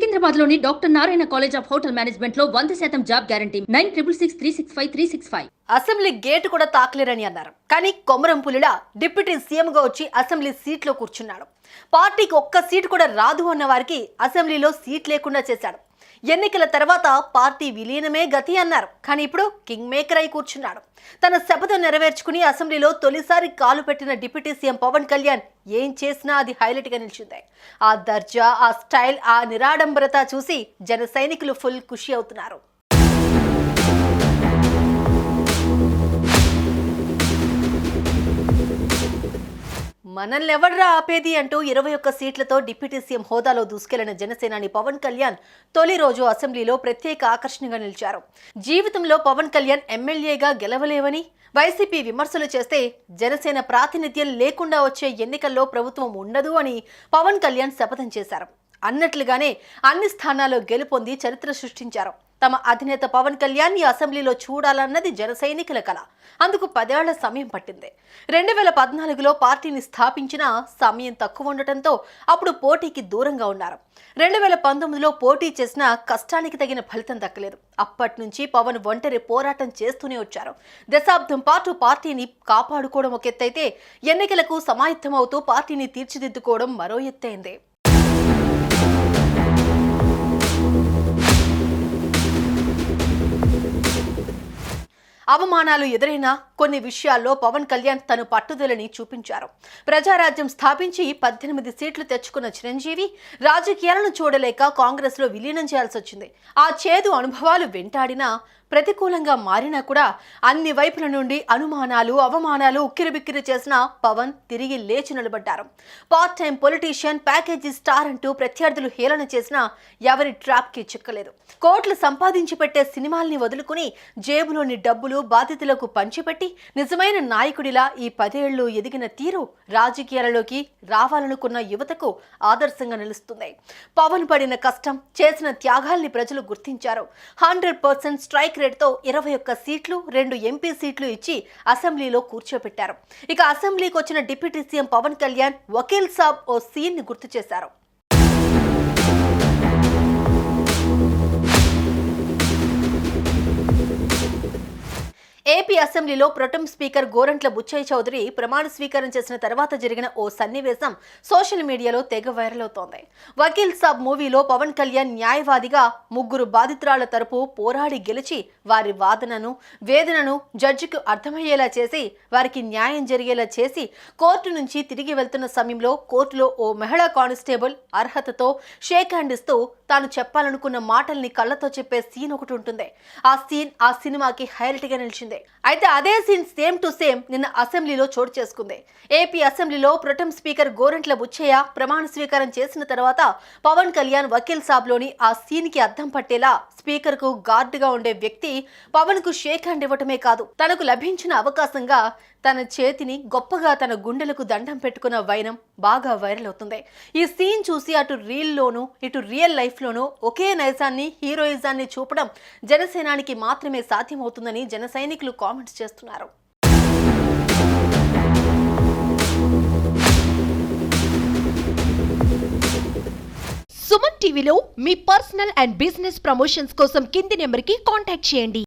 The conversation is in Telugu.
సికింద్రాబాద్లోని doctor Narayana college of hotel మేనేజ్మెంట్లో వంద శాతం job guarantee nine triple six three six five three six five. Assembly gate కూడా తాకలేరని అన్నారు. కానీ కొమరం పులిలా డిప్యూటీ సీఎంగా వచ్చి అసెంబ్లీ సీట్లో కూర్చున్నాడు. పార్టీకి ఒక్క సీటు కూడా రాదు అన్న వారికి అసెంబ్లీలో సీట్ లేకుండా చేశాడు. ఎన్నికల తర్వాత పార్టీ విలీనమే గతి అన్నారు. కానీ ఇప్పుడు కింగ్ మేకర్ అయి కూర్చున్నాడు. తన శపథం నెరవేర్చుకుని అసెంబ్లీలో తొలిసారి కాలు పెట్టిన డిప్యూటీ సీఎం పవన్ కళ్యాణ్ ఏం చేసినా అది హైలైట్గా నిలిచింది. ఆ దర్జా ఆ స్టైల్ ఆ నిరాడంబరత చూసి జన సైనికులు ఫుల్ ఖుషి అవుతున్నారు. మనల్ని ఎవడ్రా ఆపేది అంటూ ఇరవై ఒక్క సీట్లతో డిప్యూటీ సీఎం హోదాలో దూసుకెళ్ళిన జనసేనాని పవన్ కళ్యాణ్ తొలి రోజు అసెంబ్లీలో ప్రత్యేక ఆకర్షణగా నిలిచారు. జీవితంలో పవన్ కళ్యాణ్ ఎమ్మెల్యేగా గెలవలేవని వైసీపీ విమర్శలు చేస్తే జనసేన ప్రాతినిధ్యం లేకుండా వచ్చే ఎన్నికల్లో ప్రభుత్వం ఉండదు అని పవన్ కళ్యాణ్ శపథం చేశారు. అన్నట్లుగానే అన్ని స్థానాల్లో గెలుపొంది చరిత్ర సృష్టించారు. తమ అధినేత పవన్ కళ్యాణ్ ఈ అసెంబ్లీలో చూడాలన్నది జన సైనికుల కళ అందుకు పదేళ్ళ సమయం పట్టింది. రెండు వేల పద్నాలుగులో పార్టీని స్థాపించిన సమయం తక్కువ ఉండటంతో అప్పుడు పోటీకి దూరంగా ఉన్నారు. రెండు వేల పంతొమ్మిదిలో పోటీ చేసిన కష్టానికి తగిన ఫలితం దక్కలేదు. అప్పటి నుంచి పవన్ ఒంటరి పోరాటం చేస్తూనే వచ్చారు. దశాబ్దం పాటు పార్టీని కాపాడుకోవడం ఒక ఎత్తైతే ఎన్నికలకు సమాయత్తమవుతూ పార్టీని తీర్చిదిద్దుకోవడం మరో ఎత్తైంది. అవమానాలు ఎదురైనా కొన్ని విషయాల్లో పవన్ కళ్యాణ్ తను పట్టుదలని చూపించారు. ప్రజారాజ్యం స్థాపించి పద్దెనిమిది సీట్లు తెచ్చుకున్న చిరంజీవి రాజకీయాలను చూడలేక కాంగ్రెస్లో విలీనం చేయాల్సి వచ్చింది. ఆ చేదు అనుభవాలు వెంటాడినా ప్రతికూలంగా మారినా కూడా అన్ని వైపుల నుండి అనుమానాలు అవమానాలు ఉక్కిరిబిక్కిరి చేసిన పవన్ తిరిగి లేచి నిలబడ్డారు. Part time politician package star అంటూ ప్రత్యర్థులు హేళన చేసినా ఎవరి ట్రాప్కి చిక్కలేదు. కోట్లు సంపాదించి పెట్టే సినిమాల్ని వదులుకుని జేబులోని డబ్బులు బాధితులకు పంచిపెట్టి నిజమైన నాయకుడిలా ఈ పదేళ్ళు ఎదిగిన తీరు రాజకీయాలలోకి రావాలనుకున్న యువతకు ఆదర్శంగా నిలుస్తుంది. పవన్ పడిన కష్టం చేసిన త్యాగాల్ని ప్రజలు గుర్తించారు. హండ్రెడ్ పర్సెంట్ స్ట్రైక్ రేట్తో ఇరవై ఒక్క సీట్లు రెండు ఎంపీ సీట్లు ఇచ్చి అసెంబ్లీలో కూర్చోబెట్టారు. ఇక అసెంబ్లీకి వచ్చిన డిప్యూటీ సీఎం పవన్ కళ్యాణ్ వకీల్ సాబ్ ఓ సీన్ని గుర్తు చేశారు. ఏపీ అసెంబ్లీలో ప్రొటెం స్పీకర్ గోరంట్ల బుచ్చయ్య చౌదరి ప్రమాణ స్వీకారం చేసిన తర్వాత జరిగిన ఓ సన్నివేశం సోషల్ మీడియాలో తెగ వైరల్ అవుతోంది. వకీల్ సాబ్ మూవీలో పవన్ కళ్యాణ్ న్యాయవాదిగా ముగ్గురు బాధితురాల తరపు పోరాడి గెలిచి వారి వాదనను వేదనను జడ్జికి అర్థమయ్యేలా చేసి వారికి న్యాయం జరిగేలా చేసి కోర్టు నుంచి తిరిగి వెళ్తున్న సమయంలో కోర్టులో ఓ మహిళా కానిస్టేబుల్ అర్హతతో షేక్ హ్యాండ్ ఇస్తూ తాను చెప్పాలనుకున్న మాటల్ని కళ్ళతో చెప్పే సీన్ ఒకటి ఉంటుంది. ఆ సీన్ ఆ సినిమాకి హైలైట్గా గా నిలిచింది అయితే అదే సీన్ సేమ్ టు సేమ్ నిన్న అసెంబ్లీలో చోటు చేసుకుంది. ఏపీ అసెంబ్లీలో ప్రొటెం స్పీకర్ గోరంట్ల బుచ్చయ్య ప్రమాణ స్వీకారం చేసిన తర్వాత పవన్ కళ్యాణ్ వకీల్ సాబ్లోని ఆ సీన్కి అర్థం పట్టేలా స్పీకర్కు గార్డుగా ఉండే వ్యక్తి పవన్కు షేక్ హ్యాండ్ ఇవ్వటమే కాదు తనకు లభించిన అవకాశంగా తన చేతిని గొప్పగా తన గుండెలకు దండం పెట్టుకున్న వైనం బాగా వైరల్ అవుతుంది. ఈ సీన్ చూసి అటు రీల్లోనూ ఇటు రియల్ లైఫ్లోనూ ఒకే నైజాన్ని హీరోయిజాన్ని చూపడం జనసేనానికి మాత్రమే సాధ్యమవుతుందని జన అనేకులు కామెంట్స్ చేస్తున్నారు. సుమన్ టీవీలో మీ పర్సనల్ అండ్ బిజినెస్ ప్రమోషన్స్ కోసం కింది నెంబర్కి కాంటాక్ట్ చేయండి.